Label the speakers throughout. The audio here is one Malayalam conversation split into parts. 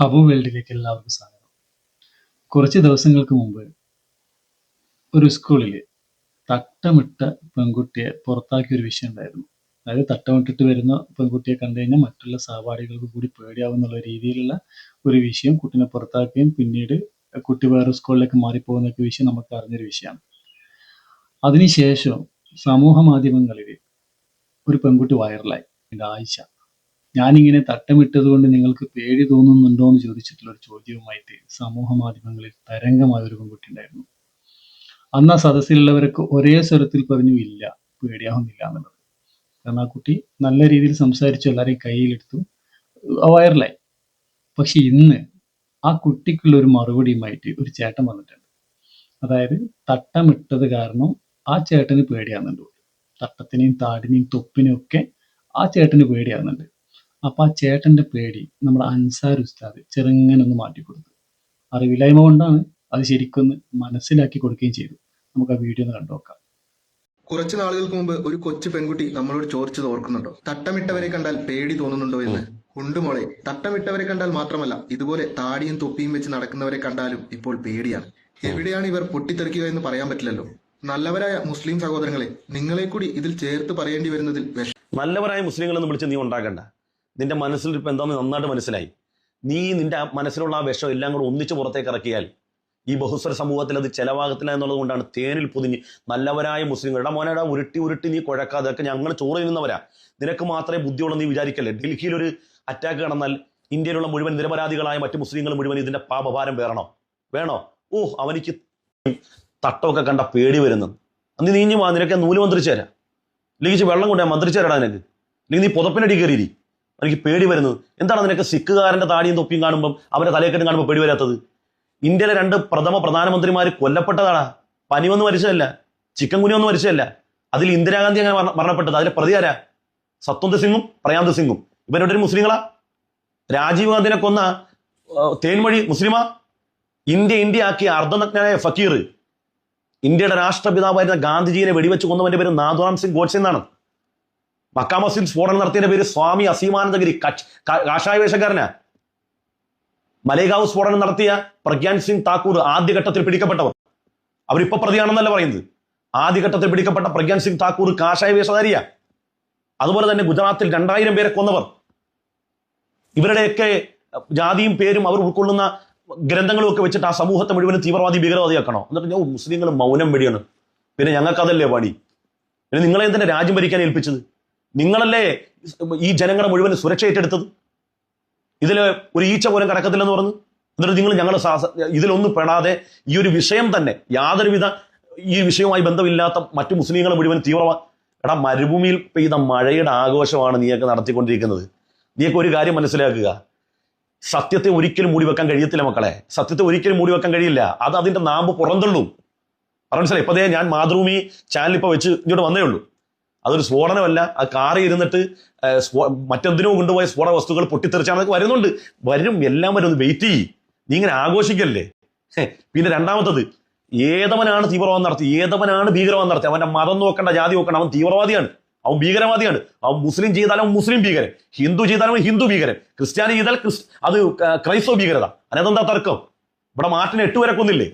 Speaker 1: ഹബു വേൾഡിലേക്ക് എല്ലാവർക്കും സ്വാഗതം കുറച്ച് ദിവസങ്ങൾക്ക് മുമ്പ് ഒരു സ്കൂളിൽ തട്ടമിട്ട പെൺകുട്ടിയെ പുറത്താക്കിയ ഒരു വിഷയം ഉണ്ടായിരുന്നു. അതായത് തട്ടമിട്ടിട്ട് വരുന്ന പെൺകുട്ടിയെ കണ്ടു കഴിഞ്ഞാൽ മറ്റുള്ള സഹപാഠികൾക്ക് കൂടി പേടിയാവുന്നുള്ള രീതിയിലുള്ള ഒരു വിഷയം കുട്ടിനെ പുറത്താക്കുകയും പിന്നീട് കുട്ടി വേറെ സ്കൂളിലേക്ക് മാറിപ്പോകുന്നൊക്കെ വിഷയം നമുക്ക് അറിഞ്ഞൊരു വിഷയമാണ്. അതിനുശേഷം സമൂഹ മാധ്യമങ്ങളിൽ ഒരു പെൺകുട്ടി വൈറലായി ആയിഷ ഞാനിങ്ങനെ തട്ടമിട്ടത് കൊണ്ട് നിങ്ങൾക്ക് പേടി തോന്നുന്നുണ്ടോ എന്ന് ചോദിച്ചിട്ടുള്ള ഒരു ചോദ്യവുമായിട്ട് സമൂഹ മാധ്യമങ്ങളിൽ തരംഗമായ ഒരു പെൺകുട്ടി ഉണ്ടായിരുന്നു. അന്ന് ആ ഒരേ സ്വരത്തിൽ പറഞ്ഞു ഇല്ല പേടിയാവുന്നില്ല എന്നുള്ളത്. കാരണം ആ കുട്ടി നല്ല രീതിയിൽ സംസാരിച്ചു എല്ലാവരെയും കയ്യിലെടുത്തു വൈറലായി. പക്ഷെ ഇന്ന് ആ കുട്ടിക്കുള്ള ഒരു മറുപടിയുമായിട്ട് ഒരു ചേട്ടൻ വന്നിട്ടുണ്ട്. അതായത് തട്ടമിട്ടത് കാരണം ആ ചേട്ടന് പേടിയാകുന്നുണ്ട് തട്ടത്തിനെയും താടിനെയും തൊപ്പിനെയും ഒക്കെ ആ ചേട്ടന് പേടിയാകുന്നുണ്ട് അപ്പൊ ആ ചേട്ടന്റെ പേടി നമ്മുടെ അൻസാർ ഉസ്താദ് ചെറുങ്ങനൊന്ന് മാറ്റിക്കൊടുത്തു അറിവില്ലായ്മ കൊണ്ടാണ് അത് ശരിക്കൊന്ന് മനസ്സിലാക്കി കൊടുക്കുകയും ചെയ്തു. നമുക്ക് ആ വീഡിയോ ഒന്ന് കണ്ടു നോക്കാം.
Speaker 2: കുറച്ചു നാളുകൾക്ക് മുമ്പ് ഒരു കൊച്ചു പെൺകുട്ടി നമ്മളോട് ചോദിച്ചത് ഓർക്കുന്നുണ്ടോ? തട്ടമിട്ടവരെ കണ്ടാൽ പേടി തോന്നുന്നുണ്ടോ എന്ന്? ഉണ്ട് മോളെ. തട്ടമിട്ടവരെ കണ്ടാൽ മാത്രമല്ല ഇതുപോലെ താടിയും തൊപ്പിയും വെച്ച് നടക്കുന്നവരെ കണ്ടാലും ഇപ്പോൾ പേടിയാണ്. എവിടെയാണ് ഇവർ പൊട്ടിത്തെറിക്കുക എന്ന് പറയാൻ പറ്റില്ലല്ലോ. നല്ലവരായ മുസ്ലിം സഹോദരങ്ങളെ നിങ്ങളെ കൂടി ഇതിൽ ചേർത്ത് പറയേണ്ടി വരുന്നതിൽ
Speaker 3: നല്ലവരായ മുസ്ലിങ്ങളെന്ന് വിളിച്ച് നീ ഉണ്ടാക്കണ്ട. നിന്റെ മനസ്സിൽ ഇപ്പം എന്താണെന്ന് നന്നായിട്ട് മനസ്സിലായി. നീ നിന്റെ മനസ്സിലുള്ള ആ വിഷം എല്ലാം കൂടെ ഒന്നിച്ച് പുറത്തേക്ക് ഇറക്കിയാൽ ഈ ബഹുസ്വര സമൂഹത്തിൽ അത് ചെലവാകത്തില്ല എന്നുള്ളത് കൊണ്ടാണ് തേനിൽ പൊതിഞ്ഞ് നല്ലവരായ മുസ്ലിങ്ങളുടെ മോനേടാ ഉരുട്ടി ഉരുട്ടി നീ കുഴക്കാതെ അതൊക്കെ ഞങ്ങൾ ചോറ് തിന്നുന്നവരാ. നിനക്ക് മാത്രമേ ബുദ്ധിയുള്ളൂ നീ വിചാരിക്കല്ലേ? ഡൽഹിയിൽ ഒരു അറ്റാക്ക് നടന്നാൽ ഇന്ത്യയിലുള്ള മുഴുവൻ നിരപരാധികളായ മറ്റു മുസ്ലിങ്ങൾ മുഴുവൻ ഇതിന്റെ പാപഭാരം വേറണോ? വേണോ? ഓ അവനിക്ക് തട്ടമൊക്കെ കണ്ട പേടി വരുന്നത്. അന്ന് നീഞ്ഞു വാ നിനക്ക് നൂൽ മന്ത്രിച്ചു തരാം. വെള്ളം കൊണ്ടുപോയാൽ മന്ത്രിച്ചു തരാടാ നിനക്ക്. അല്ലെങ്കിൽ നീ പുതപ്പിനടി കയറിയിരി എനിക്ക് പേടി വരുന്നത്. എന്താണ് നിനക്ക് സിഖുകാരന്റെ താടിയും തൊപ്പിയും കാണുമ്പോൾ അവരെ തലയൊക്കെട്ടും കാണുമ്പോൾ പേടി വരാത്തത്? ഇന്ത്യയിലെ രണ്ട് പ്രഥമ പ്രധാനമന്ത്രിമാർ കൊല്ലപ്പെട്ടതാണ് പനി വന്ന് മരിച്ചതല്ല. ചിക്കൻ കുനി വന്ന് മരിച്ചതല്ല. അതിൽ ഇന്ദിരാഗാന്ധി അങ്ങനെ മരണ- മരണപ്പെട്ടത്. അതിലെ ആരാ? സത്വന്ത് സിംഗും പ്രയാന്ത് സിംഗും. ഇവരുടെ മുസ്ലിങ്ങളാ? രാജീവ് ഗാന്ധിനെ കൊന്ന തേൻമൊഴി മുസ്ലിമാ? ഇന്ത്യ ഇന്ത്യ ആക്കിയ അർദ്ധനഗ്നായ ഫക്കീർ. ഇന്ത്യയുടെ രാഷ്ട്രപിതാവായിരുന്ന ഗാന്ധിജിയെ വെടിവെച്ച് കൊന്നവന്റെ പേര് നാഥുറാം സിംഗ് ഗോഡ്സെ എന്നാണ് മക്കാ മസ്ജിദ് സ്ഫോടനം നടത്തിയതിന്റെ പേര് സ്വാമി അസീമാനന്ദഗിരി. കാഷായ വേഷക്കാരനാ. മലേഗാവ് സ്ഫോടനം നടത്തിയ പ്രഗ്യാൻ സിംഗ് താക്കൂർ ആദ്യഘട്ടത്തിൽ പിടിക്കപ്പെട്ടവർ. അവരിപ്പോ പ്രതിയാണെന്നല്ല പറയുന്നത്? ആദ്യഘട്ടത്തിൽ പിടിക്കപ്പെട്ട പ്രഗ്യാൻ സിംഗ് താക്കൂർ കാഷായ വേഷധാരിയാ. അതുപോലെ തന്നെ ഗുജറാത്തിൽ രണ്ടായിരം പേരെ കൊന്നവർ. ഇവരുടെയൊക്കെ ജാതിയും പേരും അവർ ഉൾക്കൊള്ളുന്ന ഗ്രന്ഥങ്ങളും ഒക്കെ വെച്ചിട്ട് ആ സമൂഹത്തെ മുഴുവൻ തീവ്രവാദി ഭീകരവാദിയാക്കണോ? എന്നിട്ട് ഞാൻ മുസ്ലിങ്ങൾ മൗനം വെടിയാണ്. പിന്നെ ഞങ്ങൾക്കതല്ലേ പണി പിന്നെ നിങ്ങളെ തന്നെ രാജ്യം ഭരിക്കാൻ ഏൽപ്പിച്ചത്? നിങ്ങളല്ലേ ഈ ജനങ്ങളെ മുഴുവൻ സുരക്ഷ ഏറ്റെടുത്തത്? ഇതിൽ ഒരു ഈച്ച പോലും കടക്കത്തില്ലെന്ന് പറഞ്ഞു. എന്നിട്ട് നിങ്ങൾ ഞങ്ങൾ ഇതിലൊന്നും പെടാതെ ഈ ഒരു വിഷയം തന്നെ യാതൊരുവിധ ഈ വിഷയവുമായി ബന്ധമില്ലാത്ത മറ്റു മുസ്ലിങ്ങളെ മുഴുവൻ തീവ്രവാ എടാ മരുഭൂമിയിൽ പെയ്ത മഴയുടെ ആഘോഷമാണ് നീയൊക്കെ നടത്തിക്കൊണ്ടിരിക്കുന്നത്. നീയൊക്കെ ഒരു കാര്യം മനസ്സിലാക്കുക. സത്യത്തെ ഒരിക്കലും മൂടി വെക്കാൻ കഴിയത്തില്ല മക്കളെ. സത്യത്തെ ഒരിക്കലും മൂടി വെക്കാൻ കഴിയില്ല. അത് അതിന്റെ നാമ്പ് പുറന്തള്ളും. മനസ്സിലായി ഇപ്പതേ ഞാൻ മാതൃഭൂമി ചാനൽ വെച്ച് ഇങ്ങോട്ട് വന്നേ ഉള്ളൂ. അതൊരു സ്ഫോടനമല്ല. ആ കാറി ഇരുന്നിട്ട് മറ്റെന്തിനോ കൊണ്ടുപോയ സ്ഫോടന വസ്തുക്കൾ പൊട്ടിത്തെറിച്ചാണൊക്കെ വരുന്നുണ്ട്. വരും എല്ലാം വരും വെയിറ്റ് ചെയ്യ്. നീ ഇങ്ങനെ ആഘോഷിക്കല്ലേ? പിന്നെ രണ്ടാമത്തത് ഏതവനാണ് തീവ്രവാദം നടത്തി ഏതവനാണ് ഭീകരവാദം നടത്തി അവന്റെ മതം നോക്കണ്ട ജാതി നോക്കണ്ട അവൻ തീവ്രവാദിയാണ്. അവൻ ഭീകരവാദിയാണ്. അവൻ മുസ്ലിം ചെയ്താലും മുസ്ലിം ഭീകരൻ. ഹിന്ദു ചെയ്താലും ഹിന്ദു ഭീകരൻ. ക്രിസ്ത്യാനി ചെയ്താൽ അത് ക്രൈസ്തവ ഭീകരത. അതിനെന്താ തർക്കം? ഇവിടെ മാറ്റിന് എട്ട് വരെ കൊന്നില്ലേ?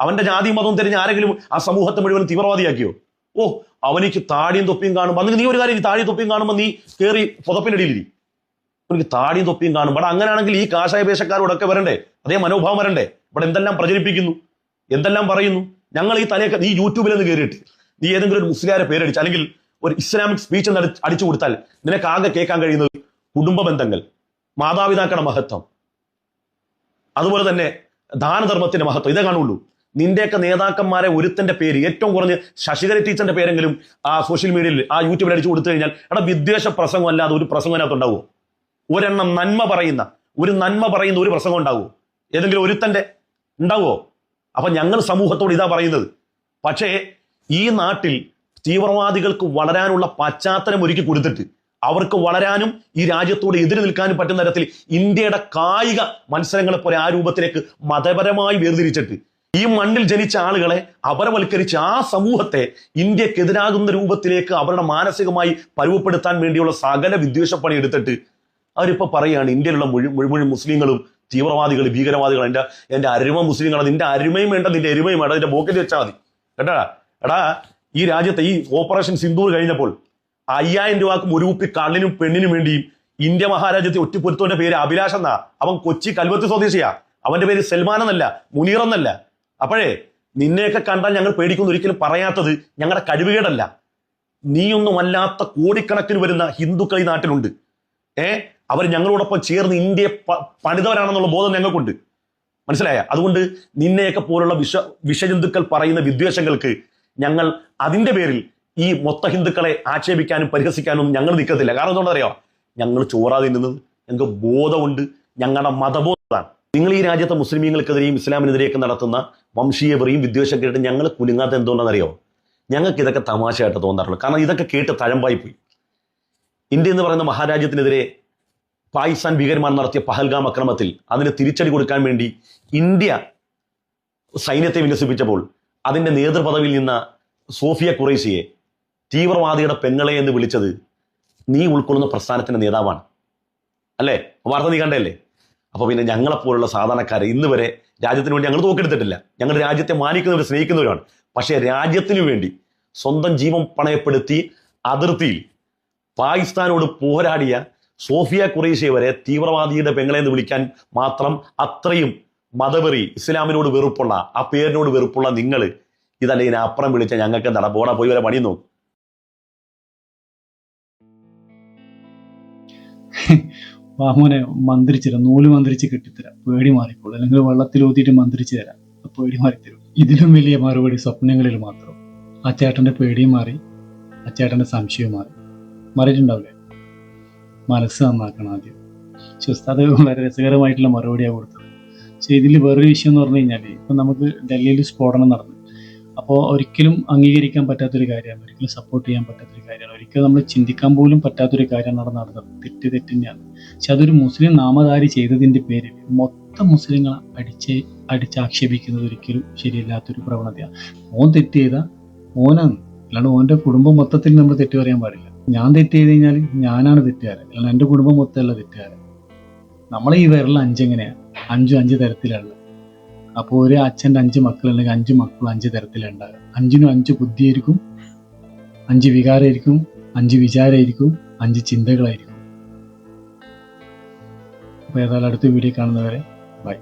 Speaker 3: അവന്റെ ജാതി മതവും തിരിഞ്ഞ് ആരെങ്കിലും ആ സമൂഹത്തെ മുഴുവൻ തീവ്രവാദിയാക്കിയോ? ഓ അവനിക്ക് താടിയും തൊപ്പിയും കാണുമ്പോൾ അന്ന് നീ ഒരു കാര്യം താടിയും തൊപ്പിയും കാണുമ്പോൾ നീ കയറി പുതപ്പിനടിയിലിരി അവനിക്ക് താടിയും തൊപ്പിയും കാണും ഇവിടെ അങ്ങനെയാണെങ്കിൽ ഈ കാഷായ പേശക്കാരോടൊക്കെ വരണ്ടേ? അതേ മനോഭാവം വരണ്ടേ? ഇവിടെ എന്തെല്ലാം പ്രചരിപ്പിക്കുന്നു? എന്തെല്ലാം പറയുന്നു? ഞങ്ങൾ ഈ തലയൊക്കെ നീ യൂട്യൂബിൽ നിന്ന് കയറിയിട്ട് നീ ഏതെങ്കിലും ഒരു മുസ്ലിയാരെ പേരടിച്ച് അല്ലെങ്കിൽ ഒരു ഇസ്ലാമിക് സ്പീച്ച് എന്ന് അടി- അടിച്ചു കൊടുത്താൽ നിനക്ക് ആകെ കേൾക്കാൻ കഴിയുന്നത് കുടുംബ ബന്ധങ്ങൾ മാതാപിതാക്കളുടെ മഹത്വം. അതുപോലെ തന്നെ ദാനധർമ്മത്തിന്റെ മഹത്വം. ഇതേ കാണുള്ളൂ. നിന്റെയൊക്കെ നേതാക്കന്മാരെ ഒരുത്തന്റെ പേര് ഏറ്റവും കുറഞ്ഞ് ശശികര ടീച്ചറിന്റെ പേരെങ്കിലും ആ സോഷ്യൽ മീഡിയയിൽ ആ യൂട്യൂബിൽ അടിച്ചു കൊടുത്തു കഴിഞ്ഞാൽ എടാ വിദ്വേഷ പ്രസംഗം അല്ലാതെ ഒരു പ്രസംഗം അതിനകത്ത് ഉണ്ടാവുമോ ഒരെണ്ണം നന്മ പറയുന്ന ഒരു നന്മ പറയുന്ന ഒരു പ്രസംഗം ഉണ്ടാവുമോ ഏതെങ്കിലും ഒരുത്തന്റെ ഉണ്ടാവുമോ അപ്പൊ ഞങ്ങൾ സമൂഹത്തോട് ഇതാ പറയുന്നത്. പക്ഷേ ഈ നാട്ടിൽ തീവ്രവാദികൾക്ക് വളരാനുള്ള പശ്ചാത്തലം ഒരുക്കി കൊടുത്തിട്ട് അവർക്ക് വളരാനും ഈ രാജ്യത്തോട് എതിര് നിൽക്കാനും പറ്റുന്ന തരത്തിൽ ഇന്ത്യയുടെ കായിക മത്സരങ്ങളെ പോലെ ആ രൂപത്തിലേക്ക് മതപരമായി വേർതിരിച്ചിട്ട് ഈ മണ്ണിൽ ജനിച്ച ആളുകളെ അപരവൽക്കരിച്ച് ആ സമൂഹത്തെ ഇന്ത്യക്കെതിരാകുന്ന രൂപത്തിലേക്ക് അവരുടെ മാനസികമായി പരുവപ്പെടുത്താൻ വേണ്ടിയുള്ള സകല വിദ്വേഷപ്പണി എടുത്തിട്ട് അവരിപ്പോ പറയുകയാണ് ഇന്ത്യയിലുള്ള മുഴുവൻ മുസ്ലിങ്ങളും തീവ്രവാദികൾ ഭീകരവാദികൾ എന്റെ എന്റെ അരുമ മുസ്ലിങ്ങളാണ് നിന്റെ അരുമയും വേണ്ട നിന്റെ എരുമയും വേണ്ട നിന്റെ പോക്കറ്റ് വെച്ചാൽ മതി. കേട്ടാ? എടാ ഈ രാജ്യത്തെ ഈ ഓപ്പറേഷൻ സിന്ദൂർ കഴിഞ്ഞപ്പോൾ അയ്യായിരം രൂപക്കും ഒരു കുപ്പി കള്ളിനും പെണ്ണിനും വേണ്ടിയും ഇന്ത്യ മഹാരാജ്യത്തെ ഒറ്റപ്പൊരുത്തവന്റെ പേര് അഭിലാഷ് എന്നാ. അവൻ കൊച്ചി കൽവത്ത് സ്വദേശിയാ. അവന്റെ പേര് സൽമാൻ എന്നല്ല മുനീർ എന്നല്ല. അപ്പോഴേ നിന്നെയൊക്കെ കണ്ടാൽ ഞങ്ങൾ പേടിക്കുന്നു. ഒരിക്കലും പറയാത്തത് ഞങ്ങളുടെ കഴിവുകേടല്ല. നീയൊന്നും അല്ലാത്ത കോടിക്കണക്കിന് വരുന്ന ഹിന്ദുക്കൾ ഈ നാട്ടിലുണ്ട്. ഏ? അവർ ഞങ്ങളോടൊപ്പം ചേർന്ന് ഇന്ത്യയെ പണിതവരാണെന്നുള്ള ബോധം ഞങ്ങൾക്കുണ്ട്. മനസ്സിലായ? അതുകൊണ്ട് നിന്നെയൊക്കെ പോലുള്ള വിഷ വിഷജന്തുക്കൾ പറയുന്ന വിദ്വേഷങ്ങൾക്ക് ഞങ്ങൾ അതിന്റെ പേരിൽ ഈ മൊത്ത ഹിന്ദുക്കളെ ആക്ഷേപിക്കാനും പരിഹസിക്കാനും ഞങ്ങൾ നിൽക്കത്തില്ല. കാരണം എന്തുകൊണ്ടറിയാം ഞങ്ങൾ ചോറാതെ നിന്നത് ഞങ്ങൾക്ക് ബോധമുണ്ട്. ഞങ്ങളുടെ മതബോധമാണ്. നിങ്ങൾ ഈ രാജ്യത്തെ മുസ്ലിമീങ്ങൾക്കെതിരെയും ഇസ്ലാമിനെതിരെയൊക്കെ നടത്തുന്ന വംശീയ വെറിയും വിദ്വേഷം കേട്ട് ഞങ്ങൾ കുലുങ്ങാത്ത എന്തുകൊണ്ടാണെന്നറിയോ ഞങ്ങൾക്ക് ഇതൊക്കെ തമാശയായിട്ട് തോന്നാറുള്ളൂ. കാരണം ഇതൊക്കെ കേട്ട് തഴമ്പായി പോയി. ഇന്ത്യ എന്ന് പറയുന്ന മഹാരാജ്യത്തിനെതിരെ പാകിസ്ഥാൻ ഭീകരന്മാർ നടത്തിയ പഹൽഗാം അക്രമത്തിൽ അതിന് തിരിച്ചടി കൊടുക്കാൻ വേണ്ടി ഇന്ത്യ സൈന്യത്തെ വിന്യസിപ്പിച്ചപ്പോൾ അതിന്റെ നേതൃപദവിയിൽ നിന്ന സോഫിയ കുറേശിയെ തീവ്രവാദിയുടെ പെങ്ങളെ എന്ന് വിളിച്ചത് നീ ഉൾക്കൊള്ളുന്ന പ്രസ്ഥാനത്തിന്റെ നേതാവാണ്. അല്ലേ? വാർത്ത നീ കണ്ടല്ലേ അപ്പൊ പിന്നെ ഞങ്ങളെപ്പോലുള്ള സാധാരണക്കാരെ ഇന്ന് വരെ രാജ്യത്തിന് വേണ്ടി ഞങ്ങൾ തോക്കെടുത്തിട്ടില്ല. ഞങ്ങൾ രാജ്യത്തെ മാനിക്കുന്നവർ സ്നേഹിക്കുന്നവരാണ്. പക്ഷേ രാജ്യത്തിന് വേണ്ടി സ്വന്തം ജീവൻ പണയപ്പെടുത്തി അതിർത്തിയിൽ പാകിസ്ഥാനോട് പോരാടിയ സോഫിയ കുറേശ്യ വരെ തീവ്രവാദിയുടെ പെങ്ങളെ എന്ന് വിളിക്കാൻ മാത്രം അത്രയും മതവെറി ഇസ്ലാമിനോട് വെറുപ്പുള്ള ആ പേരിനോട് വെറുപ്പുള്ള നിങ്ങൾ ഇതല്ല ഇതിനപ്പുറം വിളിച്ച ഞങ്ങൾക്ക് എന്താണ് പോയി വരെ പണി നോക്കും.
Speaker 1: വാമോനെ മന്ത്രിച്ചുതരാം നൂൽ മന്ത്രിച്ച് കെട്ടിത്തരാം. പേടി മാറിക്കോളൂ. അല്ലെങ്കിൽ വെള്ളത്തിൽ ഊത്തിയിട്ട് മന്ത്രിച്ചു തരാം. പേടി മാറിത്തരും. ഇതിലും വലിയ മറുപടി സ്വപ്നങ്ങളിൽ മാത്രം. ആ ചേട്ടന്റെ പേടിയും മാറി. ആ ചേട്ടന്റെ സംശയവും മാറി. മാറിയിട്ടുണ്ടാവില്ലേ? മനസ്സ് നന്നാക്കണം ആദ്യം. ശുസ്താദ് വളരെ രസകരമായിട്ടുള്ള മറുപടിയാണ് കൊടുത്തത്. പക്ഷേ ഇതിൽ വേറൊരു വിഷയം എന്ന് പറഞ്ഞു കഴിഞ്ഞാൽ ഇപ്പം നമുക്ക് ഡൽഹിയിൽ സ്ഫോടനം നടന്നു. അപ്പോൾ ഒരിക്കലും അംഗീകരിക്കാൻ പറ്റാത്തൊരു കാര്യമാണ് ഒരിക്കലും സപ്പോർട്ട് ചെയ്യാൻ പറ്റാത്തൊരു കാര്യമാണ് ഒരിക്കലും നമ്മൾ ചിന്തിക്കാൻ പോലും പറ്റാത്തൊരു കാര്യം അവിടെ നടന്നത്. തെറ്റ് തെറ്റിന്റെയാണ് പക്ഷെ അതൊരു മുസ്ലിം നാമധാരി ചെയ്തതിന്റെ പേരിൽ മൊത്തം മുസ്ലിങ്ങളെ അടിച്ച് അടിച്ചാക്ഷേപിക്കുന്നത് ഒരിക്കലും ശരിയല്ലാത്തൊരു പ്രവണതയാണ് ഓൻ തെറ്റ് ചെയ്ത ഓനാണ് അല്ലാണ്ട് ഓന്റെ കുടുംബം മൊത്തത്തിൽ നമ്മൾ തെറ്റ് പറയാൻ പാടില്ല. ഞാൻ തെറ്റ് ചെയ്ത് കഴിഞ്ഞാൽ ഞാനാണ് തെറ്റുകാരൻ. അല്ലാണ്ട് എന്റെ കുടുംബം മൊത്തമല്ല തെറ്റുകാരൻ. നമ്മളെ ഈ വിരൽ അഞ്ചെങ്ങനെയാണ് അഞ്ചും അഞ്ച് തരത്തിലാണ് അപ്പോൾ ഒരു അച്ഛന്റെ അഞ്ച് മക്കളുണ്ടെങ്കിൽ അഞ്ച് മക്കളും അഞ്ച് തരത്തിലുണ്ടാകും അഞ്ചിനും അഞ്ച് ബുദ്ധിയായിരിക്കും അഞ്ച് വികാരമായിരിക്കും അഞ്ച് വിചാരമായിരിക്കും അഞ്ച് ചിന്തകളായിരിക്കും. അപ്പോൾ ഏതായാലും അടുത്ത വീഡിയോ കാണുന്നവരെ ബൈ.